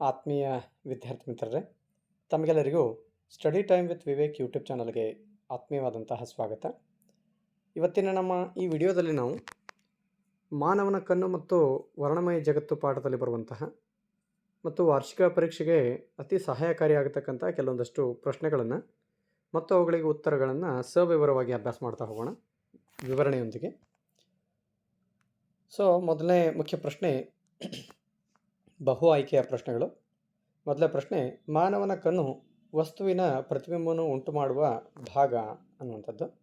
ಆತ್ಮೀಯ ವಿದ್ಯಾರ್ಥಿ ಮಿತ್ರರೇ, ತಮಗೆಲ್ಲರಿಗೂ study time with Vivek YouTube ಚಾನಲ್ಗೆ ಆತ್ಮೀಯವಾದಂತಹ ಸ್ವಾಗತ. ಇವತ್ತಿನ ನಮ್ಮ ಈ ವಿಡಿಯೋದಲ್ಲಿ ನಾವು ಮಾನವನ ಕಣ್ಣು ಮತ್ತು ವರ್ಣಮಯ ಜಗತ್ತು ಪಾಠದಲ್ಲಿ ಬರುವಂತಹ ಮತ್ತು ವಾರ್ಷಿಕ ಪರೀಕ್ಷೆಗೆ ಅತಿ ಸಹಾಯಕಾರಿಯಾಗತಕ್ಕಂಥ ಕೆಲವೊಂದಷ್ಟು ಪ್ರಶ್ನೆಗಳನ್ನು ಮತ್ತು ಅವುಗಳಿಗೆ ಉತ್ತರಗಳನ್ನು ಸವಿವರವಾಗಿ ಅಭ್ಯಾಸ ಮಾಡ್ತಾ ಹೋಗೋಣ ವಿವರಣೆಯೊಂದಿಗೆ. ಸೊ, ಮೊದಲನೇ ಮುಖ್ಯ ಪ್ರಶ್ನೆ ಬಹು ಆಯ್ಕೆಯ ಪ್ರಶ್ನೆಗಳು. ಮೊದಲ ಪ್ರಶ್ನೆ, ಮಾನವನ ಕಣ್ಣು ವಸ್ತುವಿನ ಪ್ರತಿಬಿಂಬವನ್ನು ಉಂಟು ಮಾಡುವ ಭಾಗ ಅನ್ನುವಂಥದ್ದು.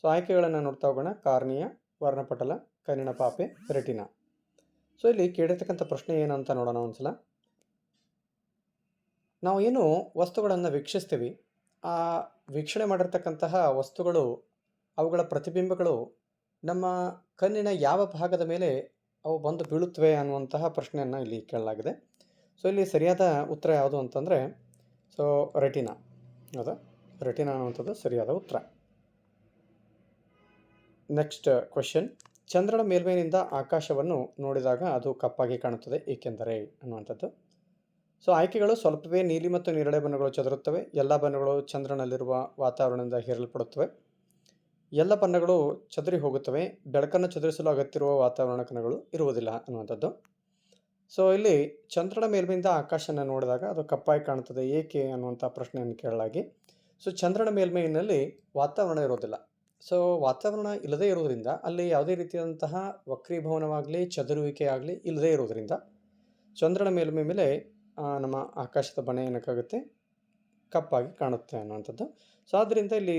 ಸೊ ಆಯ್ಕೆಗಳನ್ನು ನೋಡ್ತಾ ಹೋಗೋಣ. ಕಾರ್ನಿಯ, ವರ್ಣಪಟಲ, ಕಣ್ಣಿನ ಪಾಪೆ, ರೆಟಿನ. ಸೊ ಇಲ್ಲಿ ಕೇಳಿರ್ತಕ್ಕಂಥ ಪ್ರಶ್ನೆ ಏನು ಅಂತ ನೋಡೋಣ ಒಂದ್ಸಲ. ನಾವು ಏನು ವಸ್ತುಗಳನ್ನು ವೀಕ್ಷಿಸ್ತೀವಿ, ಆ ವೀಕ್ಷಣೆ ಮಾಡಿರ್ತಕ್ಕಂತಹ ವಸ್ತುಗಳು, ಅವುಗಳ ಪ್ರತಿಬಿಂಬಗಳು ನಮ್ಮ ಕಣ್ಣಿನ ಯಾವ ಭಾಗದ ಮೇಲೆ ಅವು ಬಂದು ಬೀಳುತ್ತವೆ ಅನ್ನುವಂತಹ ಪ್ರಶ್ನೆಯನ್ನು ಇಲ್ಲಿ ಕೇಳಲಾಗಿದೆ. ಸೊ ಇಲ್ಲಿ ಸರಿಯಾದ ಉತ್ತರ ಯಾವುದು ಅಂತಂದರೆ ಸೊ ರೆಟಿನಾ ಹೌದಾ? ರೆಟಿನಾ ಅನ್ನುವಂಥದ್ದು ಸರಿಯಾದ ಉತ್ತರ. ನೆಕ್ಸ್ಟ್ ಕ್ವೆಶನ್ ಚಂದ್ರನ ಮೇಲ್ಮೈನಿಂದ ಆಕಾಶವನ್ನು ನೋಡಿದಾಗ ಅದು ಕಪ್ಪಾಗಿ ಕಾಣುತ್ತದೆ, ಏಕೆಂದರೆ ಅನ್ನುವಂಥದ್ದು. ಸೊ ಆಯ್ಕೆಗಳು ಸ್ವಲ್ಪವೇ ನೀಲಿ ಮತ್ತು ನೇರಳೆ ಬಣ್ಣಗಳು ಚದುರುತ್ತವೆ. ಎಲ್ಲ ಬಣ್ಣಗಳು ಚಂದ್ರನಲ್ಲಿರುವ ವಾತಾವರಣದಿಂದ ಹೀರಲ್ಪಡುತ್ತವೆ. ಎಲ್ಲ ಬಣ್ಣಗಳು ಚದುರಿ ಹೋಗುತ್ತವೆ. ಬೆಳಕನ್ನು ಚದುರಿಸಲು ಅಗತ್ಯವಿರುವ ವಾತಾವರಣ ಕಣಗಳು ಇರುವುದಿಲ್ಲ ಅನ್ನುವಂಥದ್ದು. ಸೊ ಇಲ್ಲಿ ಚಂದ್ರನ ಮೇಲ್ಮೈಯಿಂದ ಆಕಾಶನ ನೋಡಿದಾಗ ಅದು ಕಪ್ಪಾಗಿ ಕಾಣುತ್ತದೆ. ಏಕೆ ಅನ್ನುವಂಥ ಪ್ರಶ್ನೆಯನ್ನು ಕೇಳಲಾಗಿ. ಸೊ ಚಂದ್ರನ ಮೇಲ್ಮೈನಲ್ಲಿ ವಾತಾವರಣ ಇರೋದಿಲ್ಲ ಸೊ ವಾತಾವರಣ ಇಲ್ಲದೇ ಇರೋದರಿಂದ ಅಲ್ಲಿ ಯಾವುದೇ ರೀತಿಯಾದಂತಹ ವಕ್ರೀಭವನವಾಗಲಿ, ಚದುರುವಿಕೆ ಆಗಲಿ ಇಲ್ಲದೇ ಇರೋದರಿಂದ ಚಂದ್ರನ ಮೇಲ್ಮೈ ಮೇಲೆ ನಮ್ಮ ಆಕಾಶದ ಬಣ್ಣ ಏನಕ್ಕಾಗುತ್ತೆ ಕಪ್ಪಾಗಿ ಕಾಣುತ್ತೆ ಅನ್ನುವಂಥದ್ದು. ಸೊ ಆದ್ದರಿಂದ ಇಲ್ಲಿ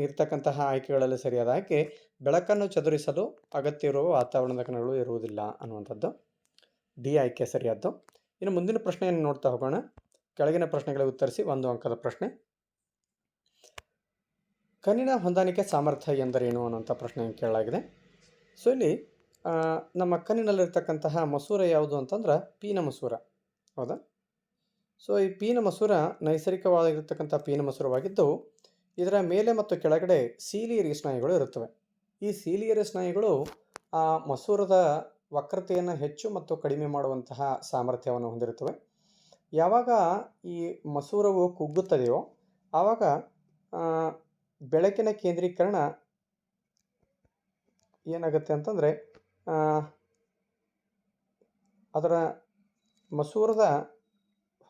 ಇರ್ತಕ್ಕಂತಹ ಆಯ್ಕೆಗಳಲ್ಲಿ ಸರಿಯಾದ ಆಯ್ಕೆ ಬೆಳಕನ್ನು ಚದುರಿಸಲು ಅಗತ್ಯವಿರುವ ವಾತಾವರಣದ ಕಣಗಳು ಇರುವುದಿಲ್ಲ ಅನ್ನುವಂಥದ್ದು. ಡಿ ಆಯ್ಕೆ ಸರಿಯಾದ್ದು. ಇನ್ನು ಮುಂದಿನ ಪ್ರಶ್ನೆಯನ್ನು ನೋಡ್ತಾ ಹೋಗೋಣ. ಕೆಳಗಿನ ಪ್ರಶ್ನೆಗಳಿಗೆ ಉತ್ತರಿಸಿ ಒಂದು ಅಂಕದ ಪ್ರಶ್ನೆ. ಕಣ್ಣಿನ ಹೊಂದಾಣಿಕೆ ಸಾಮರ್ಥ್ಯ ಎಂದರೇನು ಅನ್ನುವಂಥ ಪ್ರಶ್ನೆಯನ್ನು ಕೇಳಲಾಗಿದೆ. ಸೊ ಇಲ್ಲಿ ನಮ್ಮ ಕಣ್ಣಿನಲ್ಲಿರ್ತಕ್ಕಂತಹ ಮಸೂರ ಯಾವುದು ಅಂತಂದ್ರೆ ಪೀನ ಮಸೂರ. ಹೌದಾ? ಸೊ ಈ ಪೀನ ಮಸೂರ ನೈಸರ್ಗಿಕವಾಗಿರ್ತಕ್ಕಂಥ ಪೀನ ಮಸೂರವಾಗಿದ್ದು ಇದರ ಮೇಲೆ ಮತ್ತು ಕೆಳಗಡೆ ಸೀಲಿಯರಿ ಸ್ನಾಯುಗಳು ಇರುತ್ತವೆ. ಈ ಸೀಲಿಯರಿ ಸ್ನಾಯುಗಳು ಆ ಮಸೂರದ ವಕ್ರತೆಯನ್ನು ಹೆಚ್ಚು ಮತ್ತು ಕಡಿಮೆ ಮಾಡುವಂತಹ ಸಾಮರ್ಥ್ಯವನ್ನು ಹೊಂದಿರುತ್ತವೆ. ಯಾವಾಗ ಈ ಮಸೂರವು ಕುಗ್ಗುತ್ತದೆಯೋ ಆವಾಗ ಬೆಳಕಿನ ಕೇಂದ್ರೀಕರಣ ಏನಾಗುತ್ತೆ ಅಂತಂದರೆ ಅದರ ಮಸೂರದ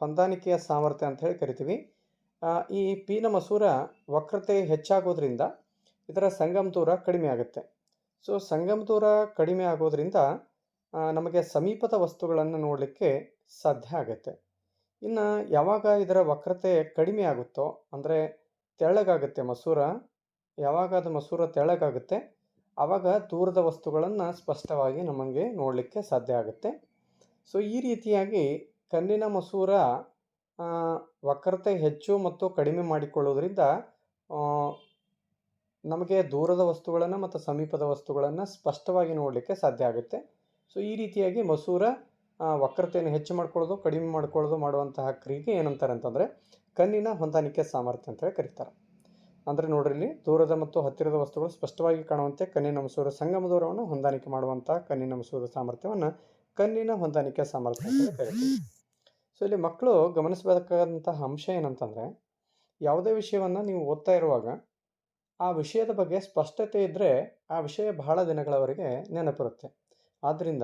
ಹೊಂದಾಣಿಕೆಯ ಸಾಮರ್ಥ್ಯ ಅಂತ ಹೇಳಿ ಕರಿತೀವಿ. ಈ ಪೀನ ಮಸೂರ ವಕ್ರತೆ ಹೆಚ್ಚಾಗೋದ್ರಿಂದ ಇದರ ಸಂಗಮ ದೂರ ಕಡಿಮೆ ಆಗುತ್ತೆ. ಸೊ ಸಂಗಮ ದೂರ ಕಡಿಮೆ ಆಗೋದ್ರಿಂದ ನಮಗೆ ಸಮೀಪದ ವಸ್ತುಗಳನ್ನು ನೋಡಲಿಕ್ಕೆ ಸಾಧ್ಯ ಆಗುತ್ತೆ. ಇನ್ನು ಯಾವಾಗ ಇದರ ವಕ್ರತೆ ಕಡಿಮೆ ಆಗುತ್ತೋ, ಅಂದರೆ ತೆಳ್ಳಗಾಗುತ್ತೆ ಮಸೂರ, ಯಾವಾಗ ಅದು ಮಸೂರ ತೆಳ್ಳಗಾಗುತ್ತೆ ಆವಾಗ ದೂರದ ವಸ್ತುಗಳನ್ನು ಸ್ಪಷ್ಟವಾಗಿ ನಮಗೆ ನೋಡಲಿಕ್ಕೆ ಸಾಧ್ಯ ಆಗುತ್ತೆ. ಸೊ ಈ ರೀತಿಯಾಗಿ ಕಣ್ಣಿನ ಮಸೂರ ವಕ್ರತೆ ಹೆಚ್ಚು ಮತ್ತು ಕಡಿಮೆ ಮಾಡಿಕೊಳ್ಳೋದ್ರಿಂದ ನಮಗೆ ದೂರದ ವಸ್ತುಗಳನ್ನು ಮತ್ತು ಸಮೀಪದ ವಸ್ತುಗಳನ್ನು ಸ್ಪಷ್ಟವಾಗಿ ನೋಡಲಿಕ್ಕೆ ಸಾಧ್ಯ ಆಗುತ್ತೆ. ಸೊ, ಈ ರೀತಿಯಾಗಿ ಮಸೂರ ವಕ್ರತೆಯನ್ನು ಹೆಚ್ಚು ಮಾಡ್ಕೊಳ್ಳೋದು, ಕಡಿಮೆ ಮಾಡ್ಕೊಳ್ಳೋದು ಮಾಡುವಂತಹ ಕ್ರಿಯೆಗೆ ಏನಂತಾರೆ ಅಂತಂದರೆ, ಕಣ್ಣಿನ ಹೊಂದಾಣಿಕೆ ಸಾಮರ್ಥ್ಯ ಅಂತ ಹೇಳಿ ಕರೀತಾರೆ. ಅಂದರೆ ನೋಡ್ರಿ ಇಲ್ಲಿ, ದೂರದ ಮತ್ತು ಹತ್ತಿರದ ವಸ್ತುಗಳು ಸ್ಪಷ್ಟವಾಗಿ ಕಾಣುವಂತೆ ಕಣ್ಣಿನ ಮಸೂರ ಸಂಗಮ ದೂರವನ್ನು ಹೊಂದಾಣಿಕೆ ಮಾಡುವಂತಹ ಕಣ್ಣಿನ ಮಸೂರ ಸಾಮರ್ಥ್ಯವನ್ನು ಕಣ್ಣಿನ ಹೊಂದಾಣಿಕೆ ಸಾಮರ್ಥ್ಯ ಅಂತ ಕರಿತೀವಿ. ಸೊ, ಇಲ್ಲಿ ಮಕ್ಕಳು ಗಮನಿಸಬೇಕಾದಂತಹ ಅಂಶ ಏನಂತಂದರೆ, ಯಾವುದೇ ವಿಷಯವನ್ನು ನೀವು ಓದ್ತಾ ಇರುವಾಗ, ಆ ವಿಷಯದ ಬಗ್ಗೆ ಸ್ಪಷ್ಟತೆ ಇದ್ದರೆ ಆ ವಿಷಯ ಬಹಳ ದಿನಗಳವರೆಗೆ ನೆನಪಿರುತ್ತೆ. ಆದ್ದರಿಂದ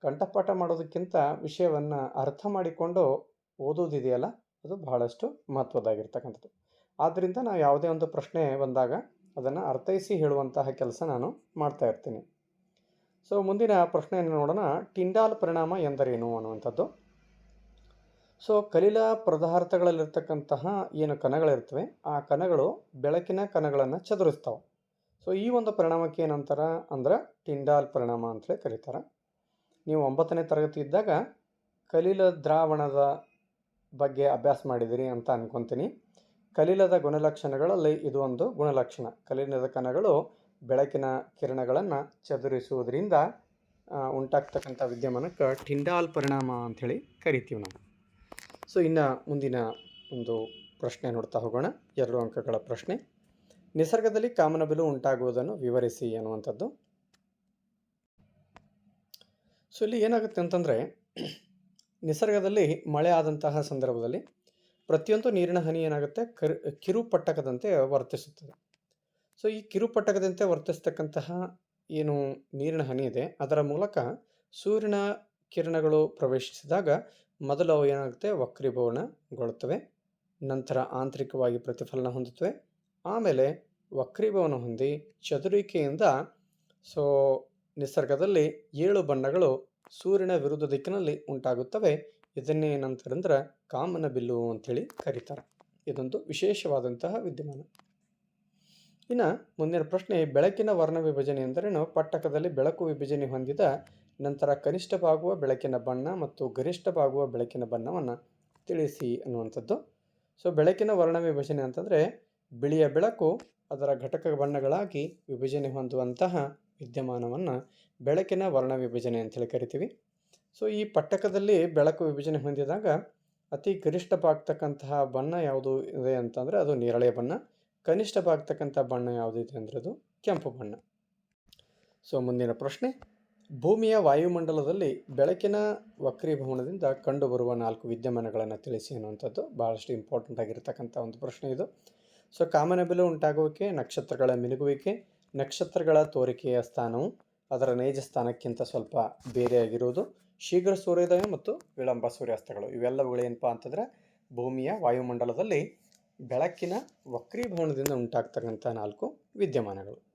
ಕಂಠಪಾಠ ಮಾಡೋದಕ್ಕಿಂತ ವಿಷಯವನ್ನು ಅರ್ಥ ಮಾಡಿಕೊಂಡು ಓದೋದಿದೆಯಲ್ಲ ಅದು ಬಹಳಷ್ಟು ಮಹತ್ವದಾಗಿರ್ತಕ್ಕಂಥದ್ದು ಆದ್ದರಿಂದ ನಾವು ಯಾವುದೇ ಒಂದು ಪ್ರಶ್ನೆ ಬಂದಾಗ ಅದನ್ನು ಅರ್ಥೈಸಿ ಹೇಳುವಂತಹ ಕೆಲಸ ನಾನು ಮಾಡ್ತಾ ಇರ್ತೀನಿ. ಸೊ, ಮುಂದಿನ ಪ್ರಶ್ನೆಯನ್ನು ನೋಡೋಣ. ಟಿಂಡಾಲ್ ಪರಿಣಾಮ ಎಂದರೇನು ಅನ್ನುವಂಥದ್ದು. ಸೊ ಕಲಿಲ ಪದಾರ್ಥಗಳಲ್ಲಿರ್ತಕ್ಕಂತಹ ಏನು ಕಣಗಳಿರ್ತವೆ, ಆ ಕಣಗಳು ಬೆಳಕಿನ ಕಣಗಳನ್ನು ಚದುರಿಸ್ತಾವೆ. ಸೊ ಈ ಒಂದು ಪರಿಣಾಮಕ್ಕೆ ಏನಂತಾರೆ ಅಂದ್ರೆ ಟಿಂಡಾಲ್ ಪರಿಣಾಮ ಅಂತಲೇ ಕರೀತಾರೆ. ನೀವು ಒಂಬತ್ತನೇ ತರಗತಿ ಇದ್ದಾಗ ಕಲಿಲ ದ್ರಾವಣದ ಬಗ್ಗೆ ಅಭ್ಯಾಸ ಮಾಡಿದಿರಿ ಅಂತ ಅನ್ಕೊತೀನಿ. ಕಲಿಲದ ಗುಣಲಕ್ಷಣಗಳಲ್ಲಿ ಇದು ಒಂದು ಗುಣಲಕ್ಷಣ. ಕಲಿಲದ ಕಣಗಳು ಬೆಳಕಿನ ಕಿರಣಗಳನ್ನು ಚದುರಿಸುವುದರಿಂದ ಉಂಟಾಗ್ತಕ್ಕಂಥ ವಿದ್ಯಮಾನಕ್ಕೆ ಟಿಂಡಾಲ್ ಪರಿಣಾಮ ಅಂಥೇಳಿ ಕರಿತೀವಿ ನಾವು. ಸೊ ಇನ್ನು ಮುಂದಿನ ಒಂದು ಪ್ರಶ್ನೆ ನೋಡ್ತಾ ಹೋಗೋಣ. ಎರಡು ಅಂಕಗಳ ಪ್ರಶ್ನೆ. ನಿಸರ್ಗದಲ್ಲಿ ಕಾಮನಬಿಲು ಉಂಟಾಗುವುದನ್ನು ವಿವರಿಸಿ ಅನ್ನುವಂಥದ್ದು ಸೊ ಇಲ್ಲಿ ಏನಾಗುತ್ತೆ ಅಂತಂದರೆ, ನಿಸರ್ಗದಲ್ಲಿ ಮಳೆ ಆದಂತಹ ಸಂದರ್ಭದಲ್ಲಿ ಪ್ರತಿಯೊಂದು ನೀರಿನ ಹನಿ ಏನಾಗುತ್ತೆ? ಕರ್ ಕಿರುಪಟ್ಟಕದಂತೆ ವರ್ತಿಸುತ್ತದೆ. ಸೊ ಈ ಕಿರುಪಟ್ಟಕದಂತೆ ವರ್ತಿಸ್ತಕ್ಕಂತಹ ಏನು ನೀರಿನ ಹನಿ ಇದೆ, ಅದರ ಮೂಲಕ ಸೂರ್ಯನ ಕಿರಣಗಳು ಪ್ರವೇಶಿಸಿದಾಗ ಮೊದಲು ಅವು ಏನಾಗುತ್ತೆ? ವಕ್ರೀಭವನಗೊಳ್ಳುತ್ತವೆ. ನಂತರ ಆಂತರಿಕವಾಗಿ ಪ್ರತಿಫಲನ ಹೊಂದುತ್ತವೆ. ಆಮೇಲೆ ವಕ್ರೀಭವನ ಹೊಂದಿ ಚದುರಿಕೆಯಿಂದ ಸೊ, ನಿಸರ್ಗದಲ್ಲಿ ಏಳು ಬಣ್ಣಗಳು ಸೂರ್ಯನ ವಿರುದ್ಧ ದಿಕ್ಕಿನಲ್ಲಿ ಉಂಟಾಗುತ್ತವೆ. ಇದನ್ನೇ ಏನಂತಾರೆ ಅಂದ್ರೆ ಕಾಮನ ಬಿಲ್ಲು ಅಂಥೇಳಿ ಕರೀತಾರೆ. ಇದೊಂದು ವಿಶೇಷವಾದಂತಹ ವಿದ್ಯಮಾನ. ಇನ್ನು ಮುಂದಿನ ಪ್ರಶ್ನೆ, ಬೆಳಕಿನ ವರ್ಣ ವಿಭಜನೆ ಎಂದರೇನು? ಪಟ್ಟಕದಲ್ಲಿ ಬೆಳಕು ವಿಭಜನೆ ಹೊಂದಿದ ನಂತರ ಕನಿಷ್ಠವಾಗುವ ಬೆಳಕಿನ ಬಣ್ಣ ಮತ್ತು ಗರಿಷ್ಠವಾಗುವ ಬೆಳಕಿನ ಬಣ್ಣವನ್ನು ತಿಳಿಸಿ ಅನ್ನುವಂಥದ್ದು. ಸೊ ಬೆಳಕಿನ ವರ್ಣ ವಿಭಜನೆ ಅಂತಂದರೆ ಬಿಳಿಯ ಬೆಳಕು ಅದರ ಘಟಕ ಬಣ್ಣಗಳಾಗಿ ವಿಭಜನೆ ಹೊಂದುವಂತಹ ವಿದ್ಯಮಾನವನ್ನು ಬೆಳಕಿನ ವರ್ಣ ವಿಭಜನೆ ಅಂತೇಳಿ ಕರಿತೀವಿ. ಸೊ ಈ ಪಟ್ಟಕದಲ್ಲಿ ಬೆಳಕು ವಿಭಜನೆ ಹೊಂದಿದಾಗ ಅತಿ ಗರಿಷ್ಠವಾಗ್ತಕ್ಕಂತಹ ಬಣ್ಣ ಯಾವುದು ಇದೆ ಅಂತಂದರೆ ಅದು ನೇರಳೆ ಬಣ್ಣ ಕನಿಷ್ಠವಾಗ್ತಕ್ಕಂಥ ಬಣ್ಣ ಯಾವುದಿದೆ ಅಂದರೆ ಅದು ಕೆಂಪು ಬಣ್ಣ. ಸೊ ಮುಂದಿನ ಪ್ರಶ್ನೆ. ಭೂಮಿಯ ವಾಯುಮಂಡಲದಲ್ಲಿ ಬೆಳಕಿನ ವಕ್ರೀಭವನದಿಂದ ಕಂಡುಬರುವ ನಾಲ್ಕು ವಿದ್ಯಮಾನಗಳನ್ನು ತಿಳಿಸಿ ಅನ್ನುವಂಥದ್ದು ಭಾಳಷ್ಟು ಇಂಪಾರ್ಟೆಂಟ್ ಆಗಿರ್ತಕ್ಕಂಥ ಒಂದು ಪ್ರಶ್ನೆ ಇದು. ಸೊ ಕಾಮನಬಿಲು ಉಂಟಾಗುವಿಕೆ, ನಕ್ಷತ್ರಗಳ ಮಿನುಗುವಿಕೆ, ನಕ್ಷತ್ರಗಳ ತೋರಿಕೆಯ ಸ್ಥಾನವು ಅದರ ನೈಜ ಸ್ಥಾನಕ್ಕಿಂತ ಸ್ವಲ್ಪ ಬೇರೆಯಾಗಿರುವುದು ಶೀಘ್ರ ಸೂರ್ಯೋದಯ ಮತ್ತು ವಿಳಂಬ ಸೂರ್ಯಾಸ್ತಗಳು ಇವೆಲ್ಲವುಗಳು ಏನಪ್ಪ ಅಂತಂದರೆ ಭೂಮಿಯ ವಾಯುಮಂಡಲದಲ್ಲಿ ಬೆಳಕಿನ ವಕ್ರೀಭವನದಿಂದ ಉಂಟಾಗ್ತಕ್ಕಂಥ ನಾಲ್ಕು ವಿದ್ಯಮಾನಗಳು.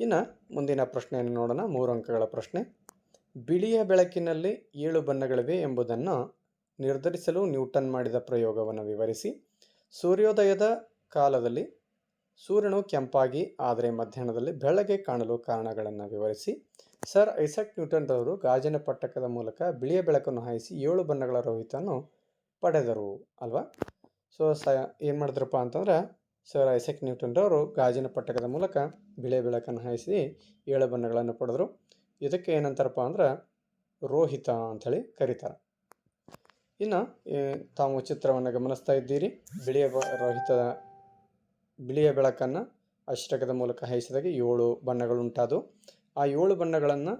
ಇನ್ನು ಮುಂದಿನ ಪ್ರಶ್ನೆಯನ್ನು ನೋಡೋಣ. ಮೂರು ಅಂಕಗಳ ಪ್ರಶ್ನೆ. ಬಿಳಿಯ ಬೆಳಕಿನಲ್ಲಿ ಏಳು ಬಣ್ಣಗಳಿವೆ ಎಂಬುದನ್ನು ನಿರ್ಧರಿಸಲು ನ್ಯೂಟನ್ ಮಾಡಿದ ಪ್ರಯೋಗವನ್ನು ವಿವರಿಸಿ. ಸೂರ್ಯೋದಯದ ಕಾಲದಲ್ಲಿ ಸೂರ್ಯನು ಕೆಂಪಾಗಿ, ಆದರೆ ಮಧ್ಯಾಹ್ನದಲ್ಲಿ ಬೆಳಗ್ಗೆ ಕಾಣಲು ಕಾರಣಗಳನ್ನು ವಿವರಿಸಿ. ಸರ್ ಐಸಕ್ ನ್ಯೂಟನ್ ರವರು ಗಾಜಿನ ಪಟ್ಟಕದ ಮೂಲಕ ಬಿಳಿಯ ಬೆಳಕನ್ನು ಹಾಯಿಸಿ ಏಳು ಬಣ್ಣಗಳ ರೋಹಿತನ್ನು ಪಡೆದರು, ಅಲ್ವಾ? ಸೊ ಸ, ಏನು ಮಾಡಿದ್ರಪ್ಪ ಅಂತಂದ್ರೆ ಸರ್ ಐಸಕ್ ನ್ಯೂಟನ್ ರವರು ಗಾಜಿನ ಪಟ್ಟಕದ ಮೂಲಕ ಬಿಳೆ ಬೆಳಕನ್ನು ಹಾಯಿಸಿ ಏಳು ಬಣ್ಣಗಳನ್ನು ಪಡೆದರು. ಇದಕ್ಕೆ ಏನಂತಾರಪ್ಪ ಅಂದ್ರೆ ರೋಹಿತ ಅಂಥೇಳಿ ಕರೀತಾರೆ. ಇನ್ನು ತಾವು ಚಿತ್ರವನ್ನು ಗಮನಿಸ್ತಾ ಇದ್ದೀರಿ. ಬಿಳಿಯ ಬ, ರೋಹಿತದ ಬಿಳಿಯ ಬೆಳಕನ್ನು ಅಷ್ಟಕದ ಮೂಲಕ ಹಾಯಿಸಿದಾಗ ಏಳು ಬಣ್ಣಗಳು ಉಂಟಾದವು ಆ ಏಳು ಬಣ್ಣಗಳನ್ನು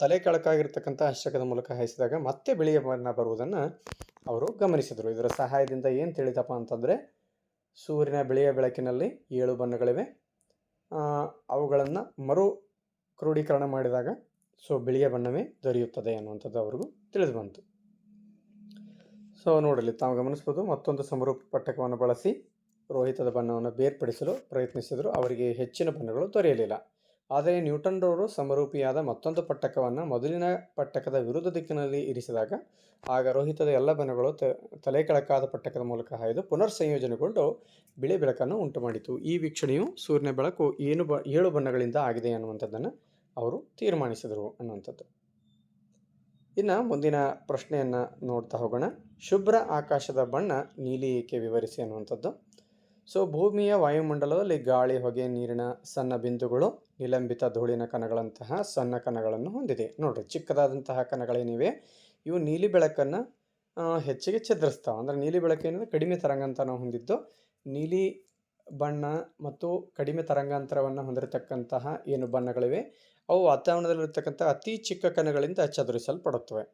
ತಲೆ ಕೆಳಕಾಗಿರ್ತಕ್ಕಂಥ ಅಷ್ಟಕದ ಮೂಲಕ ಹಾಯಿಸಿದಾಗ ಮತ್ತೆ ಬಿಳಿಯ ಬಣ್ಣ ಬರುವುದನ್ನು ಅವರು ಗಮನಿಸಿದರು. ಇದರ ಸಹಾಯದಿಂದ ಏನು ತಿಳಿದಪ್ಪ ಅಂತಂದರೆ ಸೂರ್ಯನ ಬಿಳಿಯ ಬೆಳಕಿನಲ್ಲಿ ಏಳು ಬಣ್ಣಗಳಿವೆ. ಅವುಗಳನ್ನು ಮರು ಕ್ರೋಢೀಕರಣ ಮಾಡಿದಾಗ ಸೊ ಬಿಳಿಯ ಬಣ್ಣವೇ ದೊರೆಯುತ್ತದೆ ಅನ್ನುವಂಥದ್ದು ಅವ್ರಿಗೂ ತಿಳಿದು ಬಂತು. ಸೊ ನೋಡಲಿ, ತಾವು ಗಮನಿಸ್ಬೋದು, ಮತ್ತೊಂದು ಸಮರೂಪ ಪಟ್ಟಕವನ್ನು ಬಳಸಿ ರೋಹಿತದ ಬಣ್ಣವನ್ನು ಬೇರ್ಪಡಿಸಲು ಪ್ರಯತ್ನಿಸಿದರು. ಅವರಿಗೆ ಹೆಚ್ಚಿನ ಬಣ್ಣಗಳು ದೊರೆಯಲಿಲ್ಲ. ಆದರೆ ನ್ಯೂಟನ್ರವರು ಸಮರೂಪಿಯಾದ ಮತ್ತೊಂದು ಪಟ್ಟಕವನ್ನು ಮೊದಲಿನ ಪಟ್ಟಕದ ವಿರುದ್ಧ ದಿಕ್ಕಿನಲ್ಲಿ ಇರಿಸಿದಾಗ, ಆಗ ರೋಹಿತದ ಎಲ್ಲ ಬಣ್ಣಗಳು ತ, ತಲೆ ಕೆಳಕಾದ ಪಟ್ಟಕದ ಮೂಲಕ ಹಾಯ್ದು ಪುನರ್ ಸಂಯೋಜನೆಗೊಂಡು ಬಿಳಿ ಬೆಳಕನ್ನು ಉಂಟು ಮಾಡಿತು ಈ ವೀಕ್ಷಣೆಯು ಸೂರ್ಯನ ಬೆಳಕು ಏನು ಬ, ಏಳು ಬಣ್ಣಗಳಿಂದ ಆಗಿದೆ ಅನ್ನುವಂಥದ್ದನ್ನು ಅವರು ತೀರ್ಮಾನಿಸಿದರು ಅನ್ನುವಂಥದ್ದು. ಇನ್ನು ಮುಂದಿನ ಪ್ರಶ್ನೆಯನ್ನು ನೋಡ್ತಾ ಹೋಗೋಣ. ಶುಭ್ರ ಆಕಾಶದ ಬಣ್ಣ ನೀಲಿ ಏಕೆ ವಿವರಿಸಿ ಅನ್ನುವಂಥದ್ದು. ಸೊ ಭೂಮಿಯ ವಾಯುಮಂಡಲದಲ್ಲಿ ಗಾಳಿ, ಹೊಗೆ, ನೀರಿನ ಸಣ್ಣ ಬಿಂದುಗಳು, ನಿಲಂಬಿತ ಧೂಳಿನ ಕಣಗಳಂತಹ ಸಣ್ಣ ಕಣಗಳನ್ನು ಹೊಂದಿದೆ. ನೋಡಿರಿ, ಚಿಕ್ಕದಾದಂತಹ ಕಣಗಳೇನಿವೆ? ಇವು ನೀಲಿ ಬೆಳಕನ್ನು ಹೆಚ್ಚಿಗೆ ಛದ್ರಿಸ್ತಾವೆ ಅಂದರೆ ನೀಲಿ ಬೆಳಕೇನಿದೆ ಕಡಿಮೆ ತರಂಗಾಂತರನ ಹೊಂದಿದ್ದು. ನೀಲಿ ಬಣ್ಣ ಮತ್ತು ಕಡಿಮೆ ತರಂಗಾಂತರವನ್ನು ಹೊಂದಿರತಕ್ಕಂತಹ ಏನು ಬಣ್ಣಗಳಿವೆ? ಅವು ವಾತಾವರಣದಲ್ಲಿರತಕ್ಕಂಥ ಅತಿ ಚಿಕ್ಕ ಕಣಗಳಿಂದ ಚದುರಿಸಲ್ಪಡುತ್ತವೆ.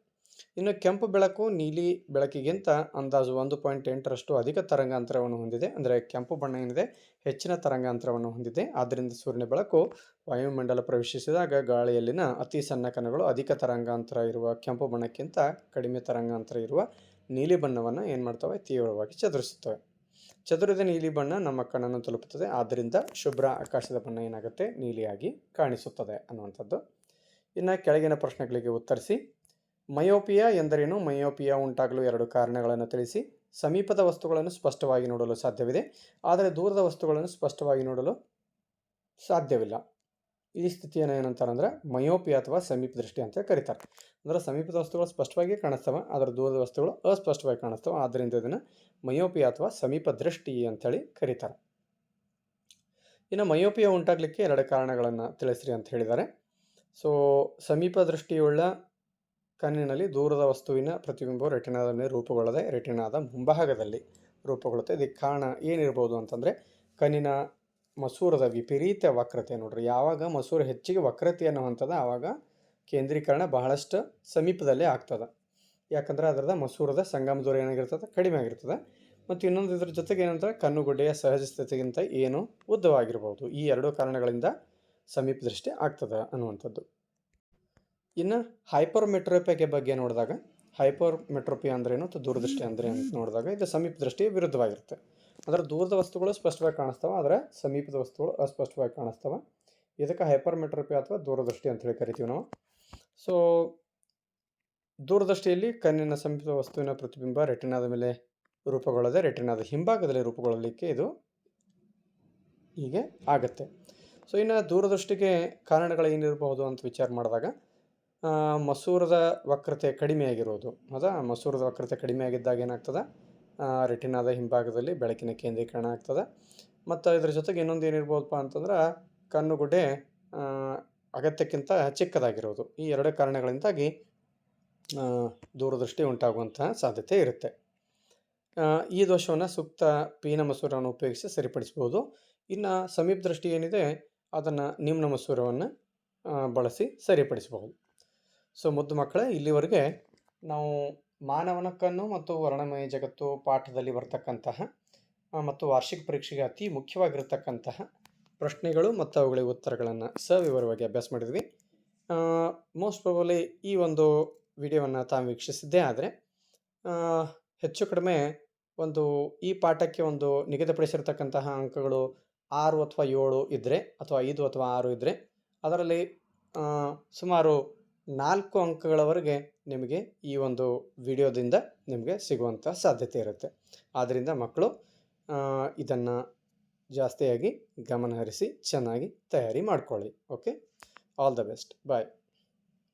ಇನ್ನು ಕೆಂಪು ಬೆಳಕು, ನೀಲಿ ಬೆಳಕಿಗಿಂತ ಅಂದಾಜು ಒಂದು ಪಾಯಿಂಟ್ ಎಂಟರಷ್ಟು ಅಧಿಕ ತರಂಗಾಂತರವನ್ನು ಹೊಂದಿದೆ. ಅಂದರೆ ಕೆಂಪು ಬಣ್ಣ ಏನಿದೆ, ಹೆಚ್ಚಿನ ತರಂಗಾಂತರವನ್ನು ಹೊಂದಿದೆ. ಆದ್ದರಿಂದ ಸೂರ್ಯನ ಬೆಳಕು ವಾಯುಮಂಡಲ ಪ್ರವೇಶಿಸಿದಾಗ ಗಾಳಿಯಲ್ಲಿನ ಅತಿ ಸಣ್ಣ ಕಣಗಳು ಅಧಿಕ ತರಂಗಾಂತರ ಇರುವ ಕೆಂಪು ಬಣ್ಣಕ್ಕಿಂತ ಕಡಿಮೆ ತರಂಗಾಂತರ ಇರುವ ನೀಲಿ ಬಣ್ಣವನ್ನು ಏನು ಮಾಡ್ತವೆ? ತೀವ್ರವಾಗಿ ಚದುರಿಸುತ್ತವೆ. ಚದುರಿದ ನೀಲಿ ಬಣ್ಣ ನಮ್ಮ ಕಣ್ಣನ್ನು ತಲುಪುತ್ತದೆ. ಆದ್ದರಿಂದ ಶುಭ್ರ ಆಕಾಶದ ಬಣ್ಣ ಏನಾಗುತ್ತೆ? ನೀಲಿಯಾಗಿ ಕಾಣಿಸುತ್ತದೆ ಅನ್ನುವಂಥದ್ದು. ಇನ್ನು ಕೆಳಗಿನ ಪ್ರಶ್ನೆಗಳಿಗೆ ಉತ್ತರಿಸಿ. ಮಯೋಪಿಯಾ ಎಂದರೇನು? ಮಯೋಪಿಯಾ ಉಂಟಾಗಲು ಎರಡು ಕಾರಣಗಳನ್ನು ತಿಳಿಸಿ. ಸಮೀಪದ ವಸ್ತುಗಳನ್ನು ಸ್ಪಷ್ಟವಾಗಿ ನೋಡಲು ಸಾಧ್ಯವಿದೆ. ಆದರೆ ದೂರದ ವಸ್ತುಗಳನ್ನು ಸ್ಪಷ್ಟವಾಗಿ ನೋಡಲು ಸಾಧ್ಯವಿಲ್ಲ. ಈ ಸ್ಥಿತಿಯನ್ನು ಏನಂತಾರೆ ಅಂದರೆ, ಮಯೋಪಿಯಾ ಅಥವಾ ಸಮೀಪ ದೃಷ್ಟಿ ಅಂತ ಕರೀತಾರೆ. ಅಂದರೆ ಸಮೀಪದ ವಸ್ತುಗಳು ಸ್ಪಷ್ಟವಾಗಿ ಕಾಣಿಸ್ತವೆ ಅದರ ದೂರದ ವಸ್ತುಗಳು ಅಸ್ಪಷ್ಟವಾಗಿ ಕಾಣಿಸ್ತವೆ. ಆದ್ದರಿಂದ ಇದನ್ನು ಮಯೋಪಿಯಾ ಅಥವಾ ಸಮೀಪ ದೃಷ್ಟಿ ಅಂತೇಳಿ ಕರೀತಾರೆ. ಇನ್ನು ಮಯೋಪಿಯಾ ಉಂಟಾಗಲಿಕ್ಕೆ ಎರಡು ಕಾರಣಗಳನ್ನು ತಿಳಿಸ್ರಿ ಅಂತ ಹೇಳಿದ್ದಾರೆ. ಸೊ ಸಮೀಪ ದೃಷ್ಟಿಯುಳ್ಳ ಕಣ್ಣಿನಲ್ಲಿ ದೂರದ ವಸ್ತುವಿನ ಪ್ರತಿಬಿಂಬವು ರೆಟಿನಾದ ಮೇಲೆ ರೂಪುಗೊಳ್ಳದೆ ರೆಟಿನಾದ ಮುಂಭಾಗದಲ್ಲಿ ರೂಪುಗೊಳ್ಳುತ್ತೆ. ಇದಕ್ಕೆ ಕಾರಣ ಏನಿರ್ಬೋದು ಅಂತಂದರೆ ಕಣ್ಣಿನ ಮಸೂರದ ವಿಪರೀತ ವಕ್ರತೆ ನೋಡ್ರಿ. ಯಾವಾಗ ಮಸೂರ ಹೆಚ್ಚಿಗೆ ವಕ್ರತೆ ಅನ್ನುವಂಥದ್ದ ಆವಾಗ ಕೇಂದ್ರೀಕರಣ ಬಹಳಷ್ಟು ಸಮೀಪದಲ್ಲೇ ಆಗ್ತದೆ. ಯಾಕಂದ್ರೆ ಅದರದ ಮಸೂರದ ಸಂಗಮ ದೂರ ಏನಾಗಿರ್ತದೆ? ಕಡಿಮೆ ಆಗಿರ್ತದೆ. ಮತ್ತು ಇನ್ನೊಂದು ಇದ್ರ ಜೊತೆಗೆ ಏನಂದರೆ ಕಣ್ಣುಗುಡ್ಡೆಯ ಸಹಜ ಸ್ಥಿತಿಗಿಂತ ಏನು ಉದ್ದವಾಗಿರ್ಬೋದು. ಈ ಎರಡೂ ಕಾರಣಗಳಿಂದ ಸಮೀಪ ದೃಷ್ಟಿ ಆಗ್ತದೆ ಅನ್ನುವಂಥದ್ದು. ಇನ್ನು ಹೈಪರ್ಮೆಟ್ರೋಪಿಯ ಬಗ್ಗೆ ನೋಡಿದಾಗ ಹೈಪರ್ ಮೆಟ್ರೋಪಿ ಅಂದ್ರೇನು ಅಥವಾ ದೂರದೃಷ್ಟಿ ಅಂದ್ರೆ ಅಂತ ನೋಡಿದಾಗ ಇದು ಸಮೀಪ ದೃಷ್ಟಿಯ ವಿರುದ್ಧವಾಗಿರುತ್ತೆ. ಅಂದ್ರೆ ದೂರದ ವಸ್ತುಗಳು ಸ್ಪಷ್ಟವಾಗಿ ಕಾಣಿಸ್ತವೆ, ಆದರೆ ಸಮೀಪದ ವಸ್ತುಗಳು ಅಸ್ಪಷ್ಟವಾಗಿ ಕಾಣಿಸ್ತವೆ. ಇದಕ್ಕೆ ಹೈಪರ್ ಮೆಟ್ರೋಪಿ ಅಥವಾ ದೂರದೃಷ್ಟಿ ಅಂತ ಹೇಳಿ ಕರಿತೀವಿ ನಾವು. ಸೊ ದೂರದೃಷ್ಟಿಯಲ್ಲಿ ಕಣ್ಣಿನ ಸಮೀಪದ ವಸ್ತುವಿನ ಪ್ರತಿಬಿಂಬ ರೆಟಿನಾದ ಮೇಲೆ ರೂಪುಗೊಳ್ಳದೆ, ರೆಟಿನಾದ ಹಿಂಭಾಗದಲ್ಲಿ ರೂಪುಗೊಳ್ಳಲಿಕ್ಕೆ ಇದು ಹೀಗೆ ಆಗುತ್ತೆ. ಸೊ ಇನ್ನು ದೂರದೃಷ್ಟಿಗೆ ಕಾರಣಗಳು ಏನಿರಬಹುದು ಅಂತ ವಿಚಾರ ಮಾಡಿದಾಗ ಮಸೂರದ ವಕ್ರತೆ ಕಡಿಮೆ ಆಗಿರೋದು. ಹೌದಾ ಮಸೂರದ ವಕ್ರತೆ ಕಡಿಮೆ ಆಗಿದ್ದಾಗ ಏನಾಗ್ತದೆ? ರೆಟಿನಾದ ಹಿಂಭಾಗದಲ್ಲಿ ಬೆಳಕಿನ ಕೇಂದ್ರೀಕರಣ ಆಗ್ತದೆ. ಮತ್ತು ಇದ್ರ ಜೊತೆಗೆ ಇನ್ನೊಂದು ಏನಿರ್ಬೋದಪ್ಪ ಅಂತಂದ್ರೆ ಕಣ್ಣುಗುಡ್ಡೆ ಅಗತ್ಯಕ್ಕಿಂತ ಚಿಕ್ಕದಾಗಿರೋದು. ಈ ಎರಡು ಕಾರಣಗಳಿಂದಾಗಿ ದೂರದೃಷ್ಟಿ ಉಂಟಾಗುವಂತಹ ಸಾಧ್ಯತೆ ಇರುತ್ತೆ. ಈ ದೋಷವನ್ನು ಸೂಕ್ತ ಪೀನ ಮಸೂರವನ್ನು ಉಪಯೋಗಿಸಿ ಸರಿಪಡಿಸ್ಬೋದು. ಇನ್ನು ಸಮೀಪ ದೃಷ್ಟಿ ಏನಿದೆ, ಅದನ್ನು ನಿಮ್ನ ಮಸೂರವನ್ನು ಬಳಸಿ ಸರಿಪಡಿಸಬಹುದು. ಸೊ ಮುದ್ದು ಮಕ್ಕಳೇ, ಇಲ್ಲಿವರೆಗೆ ನಾವು ಮಾನವನ ಕಣ್ಣು ಮತ್ತು ವರ್ಣಮಯ ಜಗತ್ತು ಪಾಠದಲ್ಲಿ ಬರ್ತಕ್ಕಂತಹ ಮತ್ತು ವಾರ್ಷಿಕ ಪರೀಕ್ಷೆಗೆ ಅತಿ ಮುಖ್ಯವಾಗಿರ್ತಕ್ಕಂತಹ ಪ್ರಶ್ನೆಗಳು ಮತ್ತು ಅವುಗಳಿಗೆ ಉತ್ತರಗಳನ್ನು ಸವಿವರವಾಗಿ ಅಭ್ಯಾಸ ಮಾಡಿದ್ವಿ. ಮೋಸ್ಟ್ ಪ್ರಾಬಲಿ ಈ ಒಂದು ವಿಡಿಯೋವನ್ನು ತಾವು ವೀಕ್ಷಿಸಿದ್ದೇ ಆದರೆ ಹೆಚ್ಚು ಕಡಿಮೆ ಒಂದು ಈ ಪಾಠಕ್ಕೆ ಒಂದು ನಿಗದಿಪಡಿಸಿರ್ತಕ್ಕಂತಹ ಅಂಕಗಳು ಆರು ಅಥವಾ ಏಳು ಇದ್ದರೆ ಅಥವಾ ಐದು ಅಥವಾ ಆರು ಇದ್ದರೆ ಅದರಲ್ಲಿ ಸುಮಾರು ನಾಲ್ಕು ಅಂಕಗಳವರೆಗೆ ನಿಮಗೆ ಈ ಒಂದು ವಿಡಿಯೋದಿಂದ ನಿಮಗೆ ಸಿಗುವಂಥ ಸಾಧ್ಯತೆ ಇರುತ್ತೆ. ಆದ್ದರಿಂದ ಮಕ್ಕಳು ಇದನ್ನು ಜಾಸ್ತಿಯಾಗಿ ಗಮನಹರಿಸಿ ಚೆನ್ನಾಗಿ ತಯಾರಿ ಮಾಡ್ಕೊಳ್ಳಿ. Okay? All the best bye